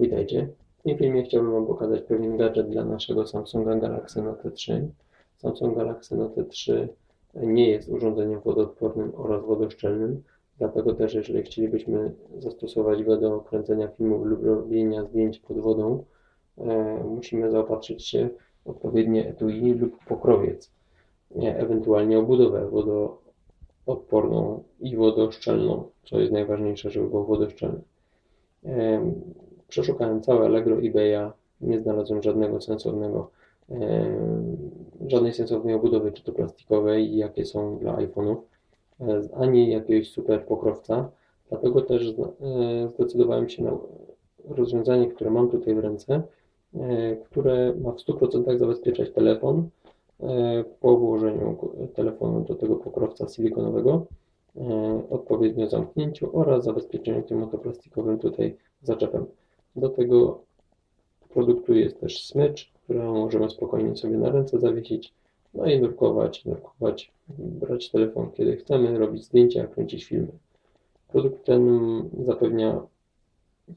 Witajcie. W tym filmie chciałbym Wam pokazać pewien gadżet dla naszego Samsunga Galaxy Note 3. Samsung Galaxy Note 3 nie jest urządzeniem wodoodpornym oraz wodoszczelnym, dlatego też jeżeli chcielibyśmy zastosować go do kręcenia filmów lub robienia zdjęć pod wodą, e, musimy zaopatrzyć się w odpowiednie etui lub pokrowiec, ewentualnie obudowę wodoodporną i wodoszczelną, co jest najważniejsze, żeby było wodoszczelne. Przeszukałem całe Allegro, eBaya, nie znalazłem żadnego sensownego, żadnej sensownej obudowy, czy to plastikowej, jakie są dla iPhone'ów, e, ani jakiegoś super pokrowca. Dlatego też e, zdecydowałem się na rozwiązanie, które mam tutaj w ręce, e, które ma w 100% zabezpieczać telefon po włożeniu telefonu do tego pokrowca silikonowego, odpowiednio zamknięciu oraz zabezpieczeniu tym otoplastikowym tutaj zaczepem. Do tego produktu jest też smycz, którą możemy spokojnie sobie na ręce zawiesić, no i nurkować, nurkować, brać telefon kiedy chcemy, robić zdjęcia, kręcić filmy. Produkt ten zapewnia,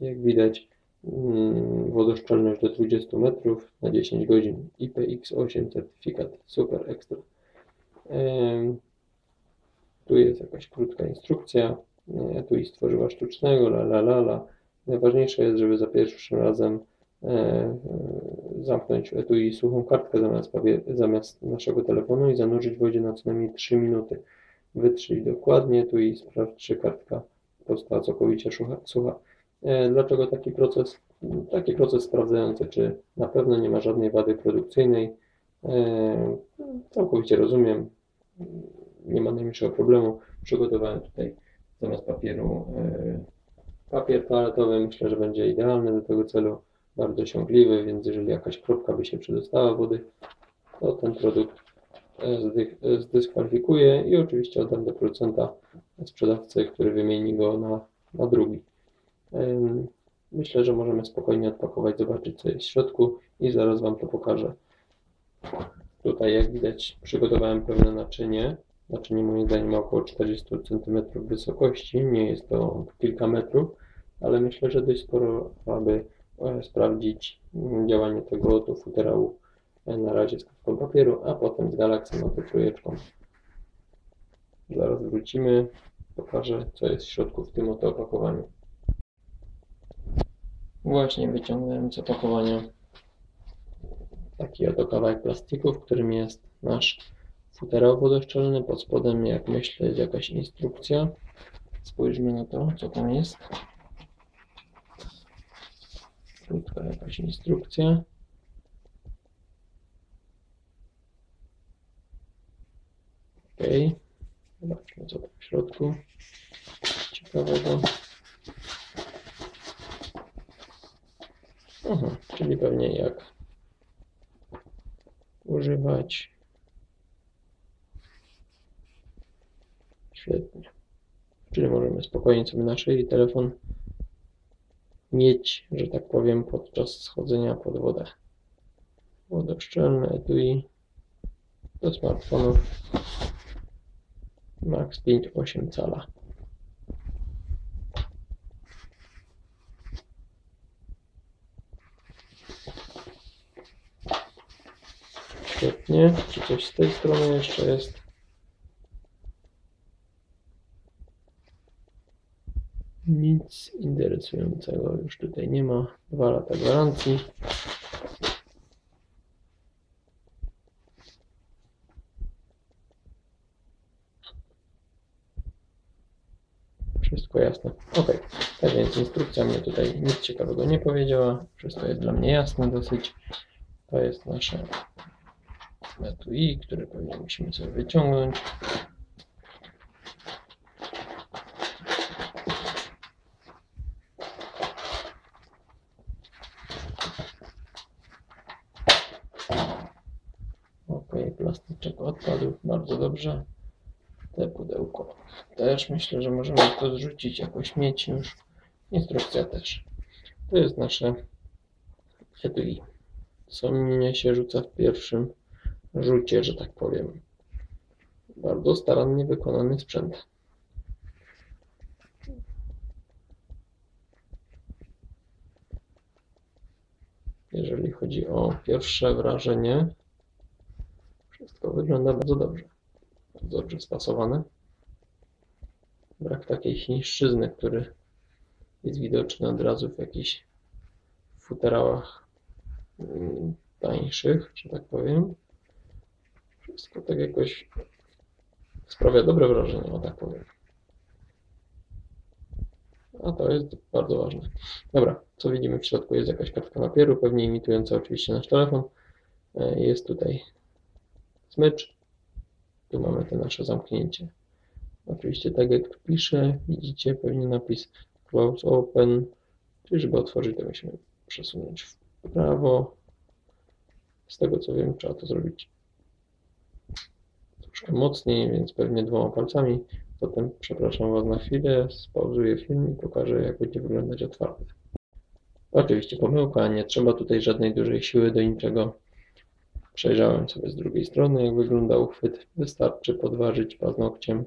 jak widać, mm, wodoszczelność do 20 metrów na 10 godzin. IPX8 certyfikat super ekstra. Tu jest jakaś krótka instrukcja. Tu jest tworzywa sztucznego, la la la la. Najważniejsze jest, żeby za pierwszym razem e, e, zamknąć etui suchą kartkę zamiast, zamiast naszego telefonu i zanurzyć w wodzie na co najmniej 3 minuty. Wytrzyj dokładnie tu i sprawdź, czy kartka została całkowicie sucha. E, dlaczego taki proces? Taki proces sprawdzający, czy na pewno nie ma żadnej wady produkcyjnej. Całkowicie rozumiem, nie ma najmniejszego problemu. Przygotowałem tutaj zamiast papieru Papier toaletowy myślę, że będzie idealny do tego celu, bardzo ciągliwy, więc jeżeli jakaś kropka by się przedostała wody, to ten produkt e, zdyskwalifikuję i oczywiście oddam do producenta, sprzedawcy, który wymieni go na, na drugi. Myślę, że możemy spokojnie odpakować, zobaczyć co jest w środku i zaraz Wam to pokażę. Tutaj jak widać przygotowałem pewne naczynie. Naczynie moim zdaniem ma około 40 cm wysokości, nie jest to kilka metrów ale myślę, że dość sporo, aby e, sprawdzić mm, działanie tego oto futerału e, na razie z kawką papieru, a potem z Galaxy Note trójeczką. Zaraz wrócimy, pokażę co jest w środku w tym oto opakowaniu. Właśnie wyciągnąłem z opakowania taki oto kawałek plastiku, w którym jest nasz futerał wodoszczelny, pod spodem jak myślę jest jakaś instrukcja. Spójrzmy na to, co tam jest krótka jakaś instrukcja. Ok, zobaczmy co tam w środku ciekawego. Aha, czyli pewnie jak używać. Świetnie. Czyli możemy spokojnie sobie na szyi telefon mieć, że tak powiem, podczas schodzenia pod wodę. Wodoszczelne etui do smartfonów Max 5,8 cala. Świetnie. Czy coś z tej strony jeszcze jest? Nic interesującego już tutaj nie ma. Dwa lata gwarancji. Wszystko jasne. Ok, tak więc instrukcja mnie tutaj nic ciekawego nie powiedziała. Wszystko jest dla mnie jasne dosyć. To jest nasze etui, które pewnie musimy sobie wyciągnąć. Dobrze. Te pudełko też myślę, że możemy to zrzucić jako śmieci już. Instrukcja też. To jest nasze etui. Co mnie się rzuca w pierwszym rzucie, że tak powiem. Bardzo starannie wykonany sprzęt. jeżeli chodzi o pierwsze wrażenie, wszystko wygląda bardzo dobrze. Bardzo dobrze spasowane. Brak takiej chińszczyzny, który jest widoczny od razu w jakichś futerałach mm, tańszych, że tak powiem. Wszystko tak jakoś sprawia dobre wrażenie, o tak powiem. A to jest bardzo ważne. Dobra, co widzimy w środku? Jest jakaś kartka papieru, pewnie imitująca oczywiście nasz telefon. E, Jest tutaj smycz. Tu mamy to nasze zamknięcie. Oczywiście tak jak tu pisze, widzicie pewnie napis close open, czyli żeby otworzyć to musimy przesunąć w prawo. Z tego co wiem trzeba to zrobić troszkę mocniej, więc pewnie dwoma palcami. Zatem przepraszam Was na chwilę, spauzuję film i pokażę jak będzie wyglądać otwarte. Oczywiście pomyłka, nie trzeba tutaj żadnej dużej siły do niczego. Przejrzałem sobie z drugiej strony jak wygląda uchwyt. Wystarczy podważyć paznokciem.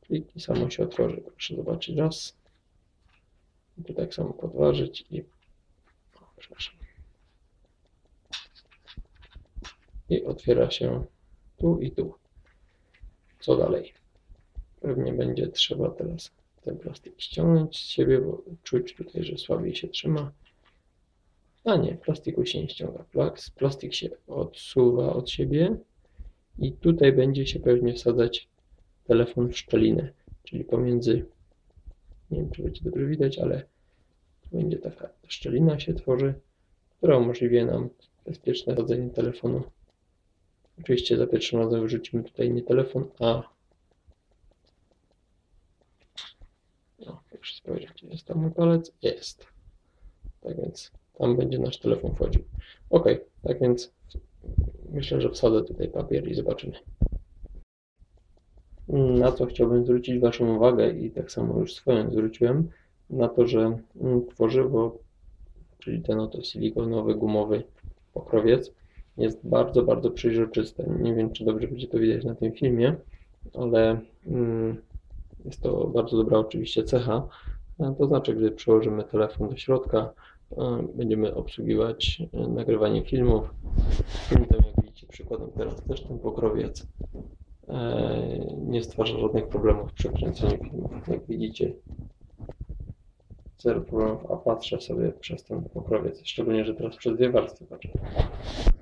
Klik i samo się otworzy. Proszę zobaczyć raz. I tu tak samo podważyć i o, przepraszam. I otwiera się tu i tu. Co dalej? Pewnie będzie trzeba teraz ten plastik ściągnąć z siebie, bo czuć tutaj, że słabiej się trzyma. A nie, plastiku się nie ściąga. Plastik się odsuwa od siebie i tutaj będzie się pewnie wsadzać telefon w szczelinę, czyli pomiędzy, nie wiem czy będzie dobrze widać, ale tu będzie taka szczelina się tworzy, która umożliwi nam bezpieczne wsadzenie telefonu Oczywiście za pierwszym razem wyrzucimy tutaj nie telefon, a no, proszę spojrzeć, jest tam mój palec? Jest. Tak więc tam będzie nasz telefon wchodził. Ok, tak więc myślę, że wsadzę tutaj papier i zobaczymy. Na co chciałbym zwrócić Waszą uwagę i tak samo już swoją zwróciłem, na to, że mm, tworzywo, czyli ten oto silikonowy, gumowy pokrowiec, jest bardzo, bardzo przejrzyste. Nie wiem, czy dobrze będzie to widać na tym filmie, ale mm, jest to bardzo dobra oczywiście cecha. To znaczy, gdy przełożymy telefon do środka, będziemy obsługiwać e, nagrywanie filmów. Jak widzicie, przykładem teraz też ten pokrowiec e, nie stwarza żadnych problemów przy kręceniu filmów. Jak widzicie, zero problemów, a patrzę sobie przez ten pokrowiec, szczególnie, że teraz przez dwie warstwy patrzę.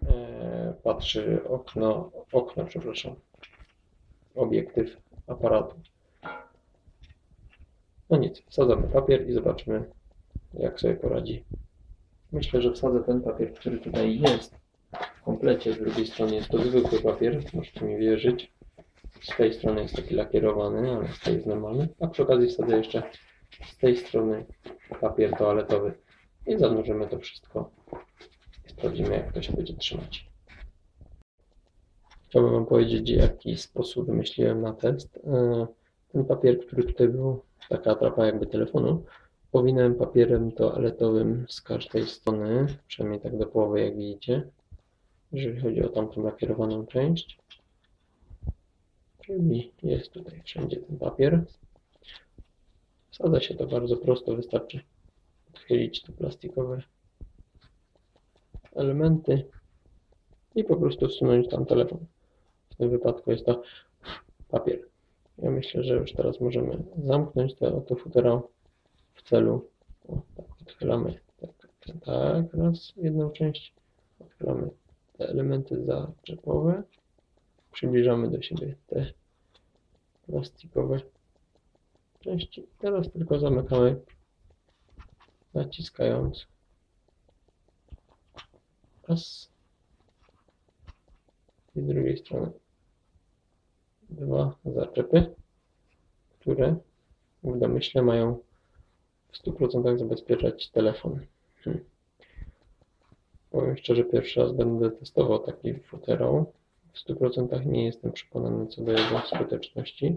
E, patrzy okno, okno, przepraszam, obiektyw aparatu. No nic, wsadzamy papier i zobaczmy, jak sobie poradzi. Myślę, że wsadzę ten papier, który tutaj jest w komplecie. Z drugiej strony jest to zwykły papier, możecie mi wierzyć. Z tej strony jest taki lakierowany, ale z tej jest normalny. A przy okazji wsadzę jeszcze z tej strony papier toaletowy i zanurzymy to wszystko i sprawdzimy, jak to się będzie trzymać. Chciałbym Wam powiedzieć, jaki sposób wymyśliłem na test. E, Ten papier, który tutaj był, taka atrapa jakby telefonu, powinien papierem toaletowym z każdej strony, przynajmniej tak do połowy, jak widzicie, jeżeli chodzi o tamtą lakierowaną część. Czyli jest tutaj wszędzie ten papier. Wsadza się to bardzo prosto, wystarczy odchylić te plastikowe elementy i po prostu wsunąć tam telefon. W tym wypadku jest to papier. Ja myślę, że już teraz możemy zamknąć te oto futerał w celu, o, tak, odchylamy tak, tak, raz jedną część, odchylamy te elementy zaczepowe, przybliżamy do siebie te plastikowe części. Teraz tylko zamykamy naciskając raz i z drugiej strony dwa zaczepy, które w domyśle mają w 100% zabezpieczać telefon. Hmm. Powiem szczerze, pierwszy raz będę testował taki futerał. W 100% nie jestem przekonany co do jego skuteczności.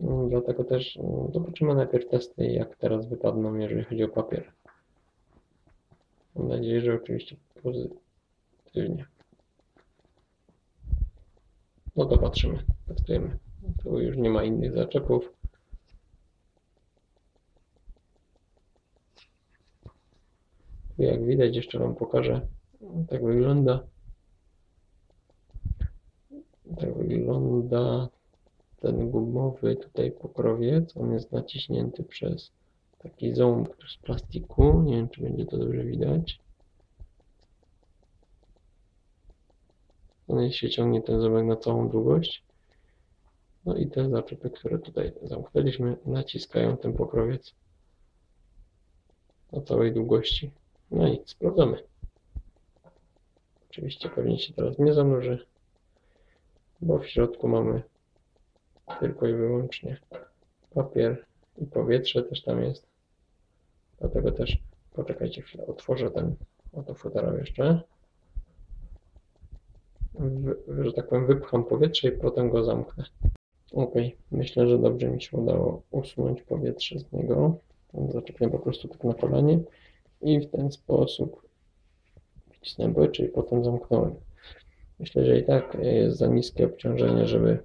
Mm, Dlatego też mm, zobaczymy najpierw testy, jak teraz wypadną, jeżeli chodzi o papier. Mam nadzieję, że oczywiście pozytywnie. No to patrzymy, testujemy. Tu już nie ma innych zaczepów. Tu jak widać, jeszcze Wam pokażę. Tak wygląda. Tak wygląda ten gumowy tutaj pokrowiec. On jest naciśnięty przez taki ząb z plastiku. Nie wiem, czy będzie to dobrze widać. On się ciągnie ten ząbek na całą długość. No i te zaczepy, które tutaj zamknęliśmy, naciskają ten pokrowiec na całej długości. No i sprawdzamy. Oczywiście pewnie się teraz nie zanurzy, bo w środku mamy tylko i wyłącznie papier i powietrze też tam jest. Dlatego też poczekajcie chwilę, otworzę ten oto futerał jeszcze. W, że tak powiem, wypcham powietrze i potem go zamknę. Ok, myślę, że dobrze mi się udało usunąć powietrze z niego. Zaczepiłem po prostu tak na kolanie i w ten sposób wcisnąłem powietrze i potem zamknąłem. Myślę, że i tak jest za niskie obciążenie, żeby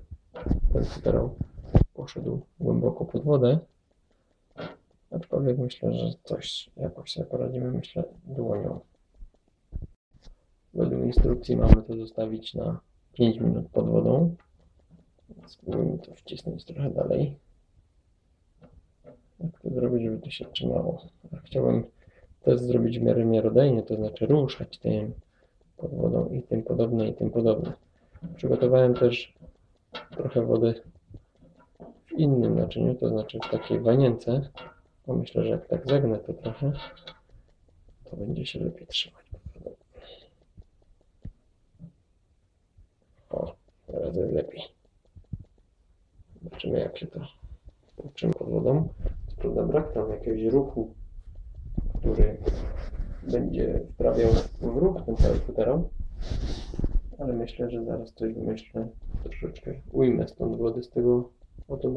ten futerał poszedł głęboko pod wodę. Aczkolwiek myślę, że coś jakoś sobie poradzimy, myślę, dłonią. Według instrukcji mamy to zostawić na 5 minut pod wodą. Spróbujmy to wcisnąć trochę dalej. Jak to zrobić, żeby to się trzymało? Chciałbym test zrobić w miarę miarodajnie, to znaczy ruszać tym pod wodą i tym podobne, i tym podobne. Przygotowałem też trochę wody w innym naczyniu, to znaczy w takiej wanience, bo myślę, że jak tak zagnę to trochę, to będzie się lepiej trzymać. O, teraz jest lepiej. Zobaczymy jak się to utrzyma pod wodą. Co brak tam jakiegoś ruchu, który będzie ruch ten cały futerał, ale myślę, że zaraz coś wymyślę, troszeczkę ujmę stąd wody z tego oto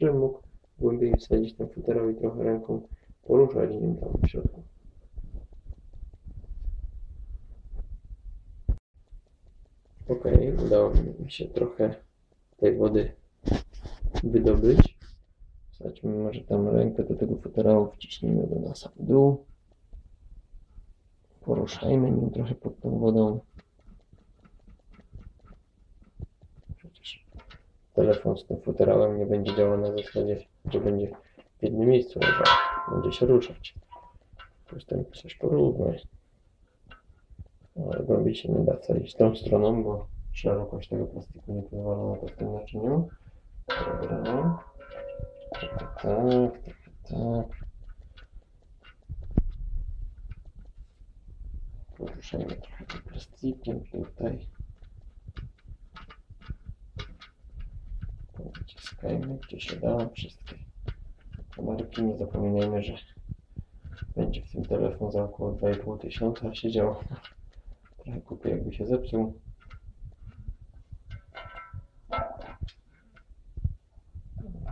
żebym mógł głębiej wsadzić ten futerał i trochę ręką poruszać nim tam w środku. Ok, udało mi się trochę tej wody wydobyć. Wsadźmy może tam rękę do tego futerału, wciśnijmy go na sam dół. Poruszajmy nim trochę pod tą wodą. Przecież telefon z tym futerałem nie będzie działał na zasadzie, że będzie w jednym miejscu leżał. Będzie się ruszać. Zresztą coś porównaj. Ale głębiej się nie da wsadzić tą stroną, bo szerokość tego plastiku nie pozwala na to w tym naczyniu. Dobra. Trochę tak, trochę tak. Poruszajmy trochę tym plastikiem tutaj. Naciskajmy gdzie się da wszystkie kamerki. Nie zapominajmy, że będzie w tym telefon za około 2,5 tysiąca siedział. Trochę kupię jakby się zepsuł.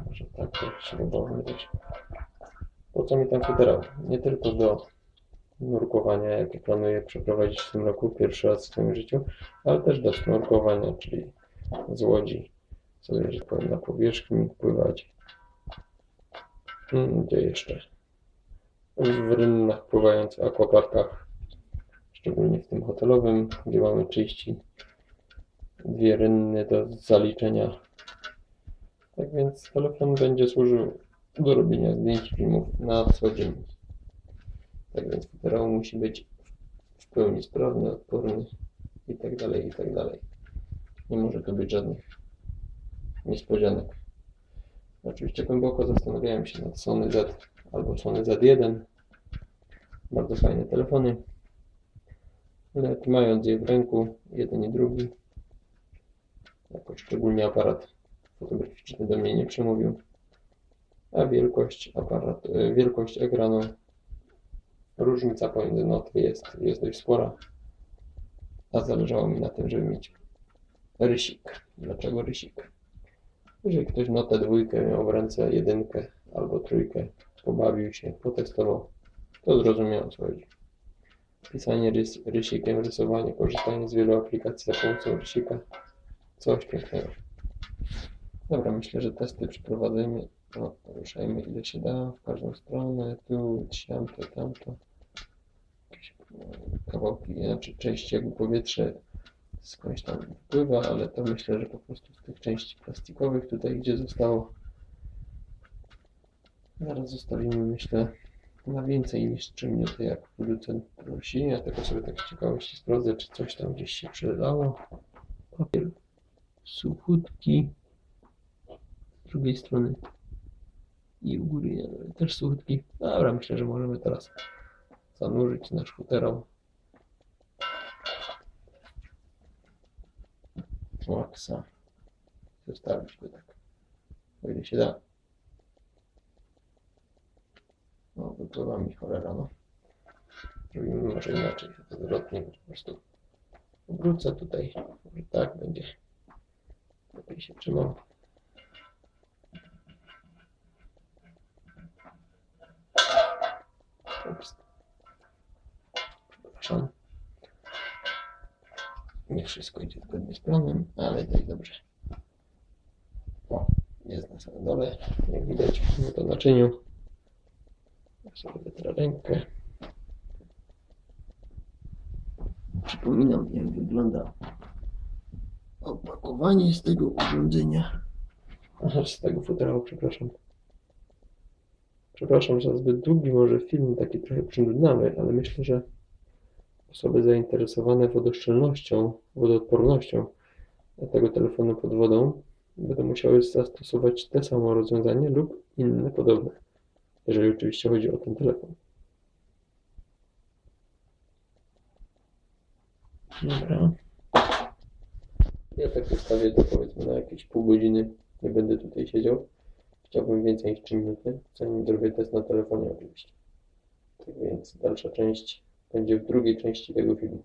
Może tak to udało wydać. Po co mi tam futerał? Nie tylko do nurkowania, jakie planuję przeprowadzić w tym roku, pierwszy raz w swoim życiu, ale też do snorkowania, czyli z łodzi sobie, że powiem, na powierzchni pływać. Mm, Gdzie jeszcze? W rynnach pływających, akwaparkach, szczególnie w tym hotelowym, gdzie mamy 32 rynny do zaliczenia. Tak więc telefon będzie służył do robienia zdjęć, filmów na co dzień. Tak więc futerał musi być w pełni sprawny, odporny i tak dalej, i tak dalej. Nie może tu być żadnych niespodzianek. Oczywiście głęboko zastanawiałem się nad Sony Z albo Sony Z1. Bardzo fajne telefony. Ale mając je w ręku, jeden i drugi, jakoś szczególnie aparat fotograficzny do mnie nie przemówił. A wielkość aparat, y, wielkość ekranu, różnica pomiędzy Note jest, jest dość spora. A zależało mi na tym, żeby mieć rysik. Dlaczego rysik? Jeżeli ktoś Notę dwójkę miał w ręce, jedynkę albo trójkę, pobawił się, potestował, to zrozumiał o co chodzi. Pisanie rys, rysikiem, rysowanie, korzystanie z wielu aplikacji za pomocą rysika. Coś pięknego. Dobra, myślę, że testy przeprowadzimy. No, ruszajmy ile się da, w każdą stronę, tu, tamto, tamto. jakieś e, kawałki, znaczy części jakby powietrze skądś tam wpływa, ale to myślę, że po prostu z tych części plastikowych tutaj, gdzie zostało, zaraz zostawimy, myślę, na więcej niż 3 minuty, jak producent prosi. Ja tylko sobie tak z ciekawości sprawdzę, czy coś tam gdzieś się przelało. Papier suchutki. Drugiej strony i u góry nie, też suchutki. Dobra, myślę, że możemy teraz zanurzyć nasz futerał. Waksa. Zostawić go tak, o ile się da. No, wypływa mi cholera, no. Zrobimy może inaczej, odwrotnie, po prostu obrócę tutaj, może tak będzie lepiej się trzymał. Ups. Przepraszam. Nie wszystko idzie zgodnie z planem, ale i dobrze. O, jest na samym dole, jak widać w to naczyniu. Ja sobie rękę. Przypominam, jak wygląda opakowanie z tego urządzenia. Z tego futerału, przepraszam. Przepraszam za zbyt długi może film, taki trochę przynudnawy, ale myślę, że osoby zainteresowane wodoszczelnością, wodoodpornością tego telefonu pod wodą będą musiały zastosować te samo rozwiązanie lub inne podobne, jeżeli oczywiście chodzi o ten telefon. Dobra. Ja tak zostawię to powiedzmy na jakieś pół godziny. Nie będę tutaj siedział. Chciałbym więcej niż 3 minuty, zanim zrobię test na telefonie oczywiście. Tak więc dalsza część będzie w drugiej części tego filmu.